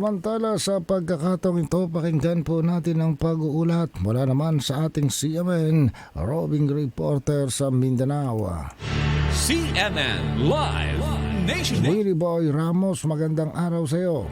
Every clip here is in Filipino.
Samantala sa pagkakataong ito, pakinggan po natin ang pag-uulat mula naman sa ating CMN roving reporter sa Mindanao. CNN Live Nation. Willie Boy Ramos, magandang araw sa iyo.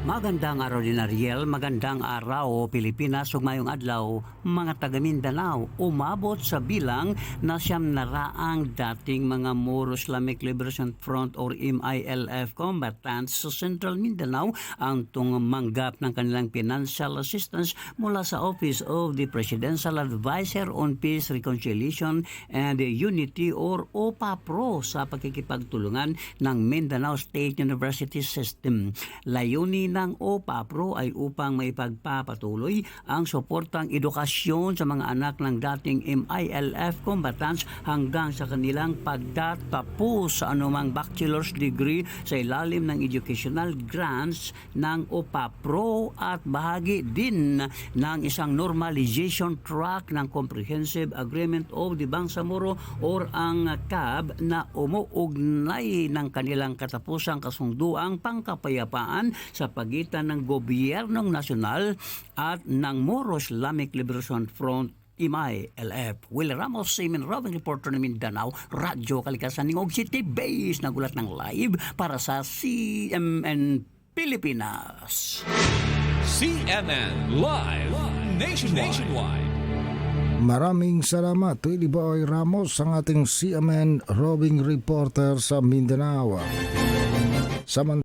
Magandang araw din Ariel, magandang araw Pilipinas ug mayong adlaw mga taga Mindanao. Umabot sa bilang na siyam na raang dating mga Moro Islamic Liberation Front or MILF combatants sa Central Mindanao ang tumanggap ng kanilang financial assistance mula sa Office of the Presidential Advisor on Peace, Reconciliation and Unity or OPAPRO sa pagkikipagtulungan ng Mindanao State University System. Layunin ng OPAPRO ay upang maipagpapatuloy ang suportang edukasyon sa mga anak ng dating MILF combatants hanggang sa kanilang pagtatapos sa anumang bachelor's degree sa ilalim ng educational grants ng OPAPRO at bahagi din ng isang normalization track ng Comprehensive Agreement of the Bangsamoro or ang CAB na umuugnay ng kanilang katapusang kasunduang pangkapayapaan sa pagitan ng gobyernong nasyonal at ng Moro Islamic Liberation Front Imay LF. Will Ramos, Simen Robin Reporter ng Mindanao, Radyo Kalikasan ng Og City Base, nagulat ng live para sa CMN Pilipinas. CNN Live Nation. Nationwide. Maraming salamat, Willie Boy Ramos, ang ating CMN roving reporter sa Mindanao. Samantala,